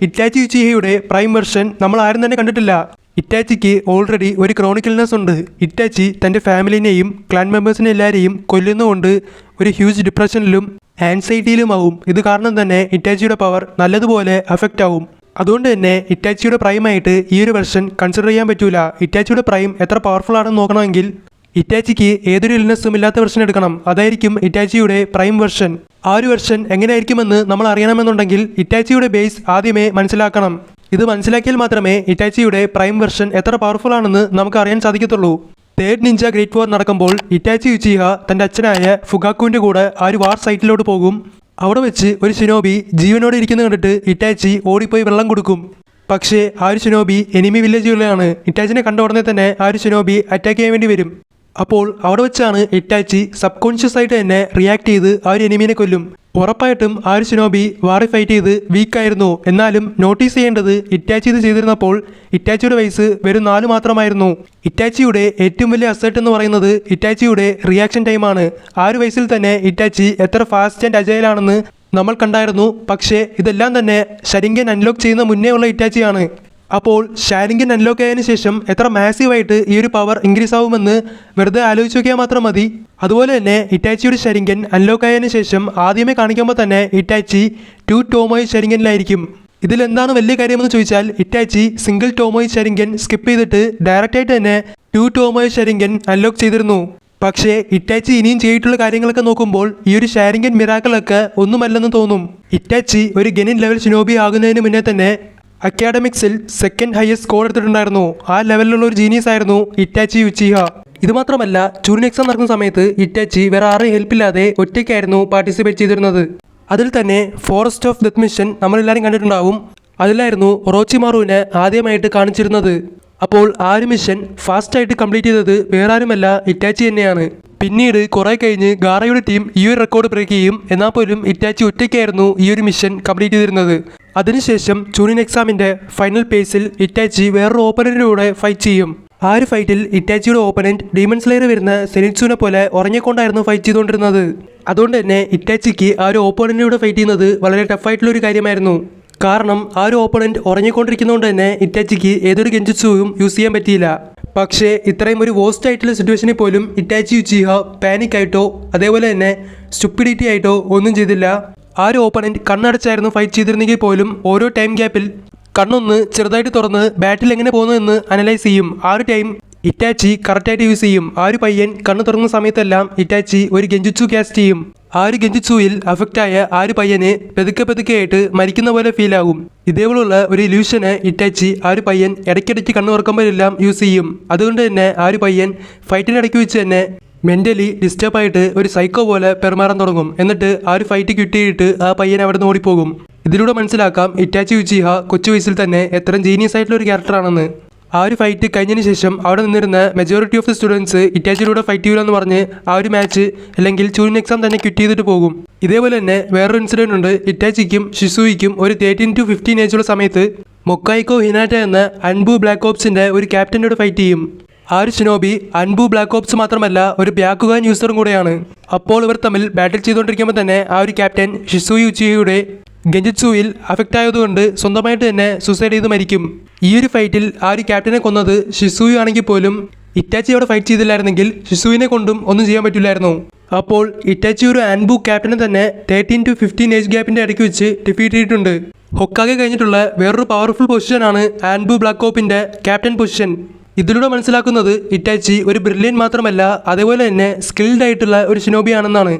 Itachi ചിഹയുടെ prime version നമ്മൾ ആരും തന്നെ കണ്ടിട്ടില്ല. ഇറ്റാച്ചിക്ക് ഓൾറെഡി ഒരു ക്രോണിക്കൽനെസ് ഉണ്ട്. ഇറ്റാച്ചി തന്റെ ഫാമിലിനെയും ക്ലാൻ മെമ്പേഴ്സിനെ എല്ലാവരെയും കൊല്ലുന്നതുകൊണ്ട് ഒരു ഹ്യൂജ് ഡിപ്രഷനിലും ആൻസൈറ്റിയിലുമാവും. ഇത് കാരണം തന്നെ ഇറ്റാച്ചിയുടെ പവർ നല്ലതുപോലെ അഫക്റ്റ് ആവും. അതുകൊണ്ട് തന്നെ ഇറ്റാച്ചിയുടെ പ്രൈമായിട്ട് ഈ ഒരു വെർഷൻ കൺസിഡർ ചെയ്യാൻ പറ്റൂല. ഇറ്റാച്ചിയുടെ പ്രൈം എത്ര പവർഫുൾ ആണെന്ന് നോക്കണമെങ്കിൽ ഇറ്റാച്ചിക്ക് ഏതൊരു ഇൽനെസ്സും ഇല്ലാത്ത വെർഷൻ എടുക്കണം. അതായിരിക്കും ഇറ്റാച്ചിയുടെ പ്രൈം വെർഷൻ ആ ഒരു വെർഷൻ എങ്ങനെയായിരിക്കുമെന്ന് നമ്മൾ അറിയണമെന്നുണ്ടെങ്കിൽ ഇറ്റാച്ചിയുടെ ബേസ് ആദ്യമേ മനസ്സിലാക്കണം. ഇത് മനസ്സിലാക്കിയാൽ മാത്രമേ ഇറ്റാച്ചിയുടെ പ്രൈം വെർഷൻ എത്ര പവർഫുൾ ആണെന്ന് നമുക്ക് അറിയാൻ സാധിക്കത്തുള്ളൂ. തേർഡ് നിഞ്ച ഗ്രേറ്റ് വാർ നടക്കുമ്പോൾ ഇറ്റാച്ചി ഉച്ചിഹ തന്റെ അച്ഛനായ ഫുഗാക്കുവിന്റെ കൂടെ ആ ഒരു വാർ സൈറ്റിലോട്ട് പോകും. അവിടെ വെച്ച് ഒരു ശിനോബി ജീവനോടെ ഇരിക്കുന്നത് കണ്ടിട്ട് ഇറ്റാച്ചി ഓടിപ്പോയി വെള്ളം കൊടുക്കും. പക്ഷേ ആ ഒരു ശിനോബി എനിമി വില്ലേജുകളിലാണ് ഇറ്റാച്ചിനെ കണ്ട ഉടനെ തന്നെ ആ ഒരു ശിനോബി അറ്റാക്ക് ചെയ്യാൻ വേണ്ടി വരും. അപ്പോൾ അവിടെ വെച്ചാണ് ഇറ്റാച്ചി സബ് കോൺഷ്യസ് ആയിട്ട് തന്നെ റിയാക്ട് ചെയ്ത് ആ ഒരു എനിമീനെ കൊല്ലും. ഉറപ്പായിട്ടും ആ ഒരു ശിനോബി വാറി ഫൈറ്റ് ചെയ്ത് വീക്കായിരുന്നു എന്നാലും നോട്ടീസ് ചെയ്യേണ്ടത് ഇറ്റാച്ചി ഇത് ചെയ്തിരുന്നപ്പോൾ ഇറ്റാച്ചിയുടെ വയസ്സ് വെറും നാല് മാത്രമായിരുന്നു. ഇറ്റാച്ചിയുടെ ഏറ്റവും വലിയ അസേർട്ട് എന്ന് പറയുന്നത് ഇറ്റാച്ചിയുടെ റിയാക്ഷൻ ടൈമാണ് ആ ഒരു വയസ്സിൽ തന്നെ ഇറ്റാച്ചി എത്ര ഫാസ്റ്റ് ആൻഡ് അജയിലാണെന്ന് നമ്മൾ കണ്ടായിരുന്നു. പക്ഷേ ഇതെല്ലാം തന്നെ ശരിങ്കൻ അൺലോക്ക് ചെയ്യുന്ന മുന്നേ ഉള്ള ഇറ്റാച്ചിയാണ്. അപ്പോൾ ഷാരിങ്കൻ അൺലോക്ക് ആയതിനു ശേഷം എത്ര മാസീവായിട്ട് ഈ ഒരു പവർ ഇൻക്രീസ് ആവുമെന്ന് വെറുതെ ആലോചിച്ച് നോക്കിയാൽ മാത്രം മതി. അതുപോലെ തന്നെ ഇറ്റാച്ചിയുടെ ഷരിങ്കൻ അൺലോക്ക് ആയതിനു ശേഷം ആദ്യമേ കാണിക്കുമ്പോൾ തന്നെ ഇറ്റാച്ചി ടു ടോമോയ് ഷരിങ്കനിലായിരിക്കും ഇതിലെന്താണ് വലിയ കാര്യമെന്ന് ചോദിച്ചാൽ Itachi single tomoe sharingan skip ചെയ്തിട്ട് ഡയറക്റ്റായിട്ട് തന്നെ ടു ടോമോയ് ഷരിങ്കൻ അൺലോക്ക് ചെയ്തിരുന്നു. പക്ഷേ ഇറ്റാച്ചി ഇനിയും ചെയ്തിട്ടുള്ള കാര്യങ്ങളൊക്കെ നോക്കുമ്പോൾ ഈ ഒരു ഷാരിങ്കൻ മിറാക്കളൊക്കെ ഒന്നുമല്ലെന്ന് തോന്നും. ഇറ്റാച്ചി ഒരു ഗനിൻ ലെവൽ ഷിനോബി ആകുന്നതിന് മുന്നേ തന്നെ അക്കാഡമിക്സിൽ സെക്കൻഡ് ഹയസ്റ്റ് സ്കോർ എടുത്തിട്ടുണ്ടായിരുന്നു. ആ ലെവലിലുള്ള ഒരു ജീനിയസ് ആയിരുന്നു ഇറ്റാച്ചി ഉച്ചിഹ ഇത് മാത്രമല്ല ചൂരിൻ എക്സാം നടക്കുന്ന സമയത്ത് ഇറ്റാച്ചി വേറെ ആരെയും ഹെൽപ്പില്ലാതെ ഒറ്റയ്ക്കായിരുന്നു പാർട്ടിസിപ്പേറ്റ് ചെയ്തിരുന്നത്. അതിൽ തന്നെ ഫോറസ്റ്റ് ഓഫ് ഡെത്ത് മിഷൻ നമ്മളെല്ലാവരും കണ്ടിട്ടുണ്ടാവും. അതിലായിരുന്നു റോച്ചിമാറുവിനെ ആദ്യമായിട്ട് കാണിച്ചിരുന്നത്. അപ്പോൾ ആ ഒരു മിഷൻ ഫാസ്റ്റായിട്ട് കംപ്ലീറ്റ് ചെയ്തത് വേറെ ആരുമല്ല ഇറ്റാച്ചി തന്നെയാണ്. പിന്നീട് കുറെ കഴിഞ്ഞ് ഗാറയുടെ ടീം ഈ ഒരു റെക്കോർഡ് ബ്രേക്ക് ചെയ്യും. എന്നാൽ പോലും ഇറ്റാച്ചി ഒറ്റയ്ക്കായിരുന്നു ഈ ഒരു മിഷൻ കംപ്ലീറ്റ് ചെയ്തിരുന്നത്. അതിനുശേഷം ചൂണിൻ എക്സാമിന്റെ ഫൈനൽ പേസിൽ ഇറ്റാച്ചി വേറൊരു ഓപ്പണറിലൂടെ ഫൈറ്റ് ചെയ്യും. ആ ഒരു ഫൈറ്റിൽ ഇറ്റാച്ചിയുടെ ഓപ്പണന്റ് ഡീമൺ സ്ലെയർ വരുന്ന സെനിറ്റ്സുനെ പോലെ ഉറങ്ങിക്കൊണ്ടായിരുന്നു ഫൈറ്റ് ചെയ്തുകൊണ്ടിരുന്നത്. അതുകൊണ്ട് തന്നെ ഇറ്റാച്ചിക്ക് ആ ഒരു ഓപ്പണന്റിലൂടെ ഫൈറ്റ് ചെയ്യുന്നത് വളരെ ടഫായിട്ടുള്ള ഒരു കാര്യമായിരുന്നു. കാരണം ആ ഒരു ഓപ്പണന്റ് ഉറങ്ങിക്കൊണ്ടിരിക്കുന്നതുകൊണ്ട് തന്നെ ഇറ്റാച്ചിക്ക് ഏതൊരു ഗെഞ്ചിച്ചുവും യൂസ് ചെയ്യാൻ പറ്റിയില്ല. പക്ഷേ ഇത്രയും ഒരു വേസ്റ്റ് ആയിട്ടുള്ള സിറ്റുവേഷനിൽ പോലും ഇറ്റാച്ചി ഉച്ചിഹ പാനിക് ആയിട്ടോ അതേപോലെ തന്നെ സ്റ്റുപ്പിഡിറ്റി ആയിട്ടോ ഒന്നും ചെയ്തില്ല. ആ ഒരു ഓപ്പണന്റ് കണ്ണടച്ചായിരുന്നു ഫൈറ്റ് ചെയ്തിരുന്നെങ്കിൽ പോലും ഓരോ ടൈം ഗ്യാപ്പിൽ കണ്ണൊന്ന് ചെറുതായിട്ട് തുറന്ന് ബാറ്റിൽ എങ്ങനെ പോകുന്നു എന്ന് അനലൈസ് ചെയ്യും. ആ ഒരു ടൈം ഇറ്റാച്ചി കറക്റ്റായിട്ട് യൂസ് ചെയ്യും. ആ ഒരു പയ്യൻ കണ്ണു തുറന്ന സമയത്തെല്ലാം ഇറ്റാച്ചി ഒരു ഗെഞ്ചുച്ചു കാസ്റ്റ് ചെയ്യും. ആ ഒരു ഗെഞ്ചുച്ചുവിൽ അഫക്റ്റായ ആര് പയ്യന് പെതുക്കെ പെതുക്കെയായിട്ട് മരിക്കുന്ന പോലെ ഫീൽ ആകും. ഇതേപോലുള്ള ഒരു ഇല്യൂഷന് ഇറ്റാച്ചി ആര് പയ്യൻ ഇടയ്ക്കിടയ്ക്ക് കണ്ണു തുറക്കുമ്പോഴെല്ലാം യൂസ് ചെയ്യും. അതുകൊണ്ട് തന്നെ ആര് പയ്യൻ ഫൈറ്റിനിടയ്ക്ക് വെച്ച് തന്നെ മെന്റലി ഡിസ്റ്റർബ് ആയിട്ട് ഒരു സൈക്കോ പോലെ പെരുമാറാൻ തുടങ്ങും. എന്നിട്ട് ആ ഒരു ഫൈറ്റ് കിട്ടിയിട്ട് ആ പയ്യൻ അവിടെ നിന്ന് ഓടിപ്പോകും. ഇതിലൂടെ മനസ്സിലാക്കാം ഇറ്റാച്ചി ഉച്ചിഹ കൊച്ചു വയസ്സിൽ തന്നെ എത്ര ജീനിയസ് ആയിട്ടുള്ള ഒരു ക്യാരക്ടറാണെന്ന് ആ ഒരു ഫൈറ്റ് കഴിഞ്ഞതിന് ശേഷം അവിടെ നിന്നിരുന്ന മെജോറിറ്റി ഓഫ് ദി സ്റ്റുഡൻസ് ഇറ്റാച്ചിലൂടെ ഫൈറ്റ് ചെയ്യൂലെന്ന് പറഞ്ഞ് ആ ഒരു മാച്ച് അല്ലെങ്കിൽ ചൂരിൻ എക്സാം തന്നെ ക്വിറ്റ് ചെയ്തിട്ട് പോകും. ഇതേപോലെ തന്നെ വേറൊരു ഇൻസിഡന്റ് ഉണ്ട്. ഇറ്റാച്ചിക്കും ഷിസുയിക്കും ഒരു തേർട്ടീൻ ടു ഫിഫ്റ്റീൻ ഏജുള്ള സമയത്ത് മൊക്കായിക്കോ ഹിനാറ്റ എന്ന അൻബു ബ്ലാക്ക് ഓപ്സിന്റെ ഒരു ക്യാപ്റ്റനോട് ഫൈറ്റ് ചെയ്യും. ആ ഒരു ഷിനോബി അൻബു ബ്ലാക്ക് ഓപ്സ് മാത്രമല്ല ഒരു ബ്യാക്കുഗാൻ യൂസറും കൂടെയാണ്. അപ്പോൾ ഇവർ തമ്മിൽ ബാറ്റിൽ ചെയ്തുകൊണ്ടിരിക്കുമ്പോൾ തന്നെ ആ ഒരു ക്യാപ്റ്റൻ ഷിസു ഉച്ചിയുടെ ഗെഞ്ചിത്സുവിൽ അഫക്റ്റ് ആയതുകൊണ്ട് സ്വന്തമായിട്ട് തന്നെ സൂസൈഡ് ചെയ്ത് മരിക്കും. ഈ ഒരു ഫൈറ്റിൽ ആ ഒരു ക്യാപ്റ്റനെ കൊന്നത് ഷിസുയു ആണെങ്കിൽ പോലും ഇറ്റാച്ചി അവിടെ ഫൈറ്റ് ചെയ്തില്ലായിരുന്നെങ്കിൽ ഷിസുവിനെ കൊണ്ടും ഒന്നും ചെയ്യാൻ പറ്റില്ലായിരുന്നു. അപ്പോൾ ഇറ്റാച്ചി ഒരു ആൻബു ക്യാപ്റ്റനെ തന്നെ തേർട്ടീൻ ടു ഫിഫ്റ്റീൻ ഏജ് ഗ്യാപ്പിന്റെ ഇടയ്ക്ക് വെച്ച് ഡിഫീറ്റ് ചെയ്തിട്ടുണ്ട്. ഹൊക്കാകെ കഴിഞ്ഞിട്ടുള്ള വേറൊരു പവർഫുൾ ആണ് ആൻബു ബ്ലാക്ക് ഓപ്പിന്റെ ക്യാപ്റ്റൻ പൊസിഷൻ ഇതിലൂടെ മനസ്സിലാക്കുന്നത് ഇറ്റാച്ചി ഒരു ബ്രില്യൻ മാത്രമല്ല അതേപോലെ തന്നെ സ്കിൽഡ് ആയിട്ടുള്ള ഒരു ഷിനോബി ആണെന്നാണ്.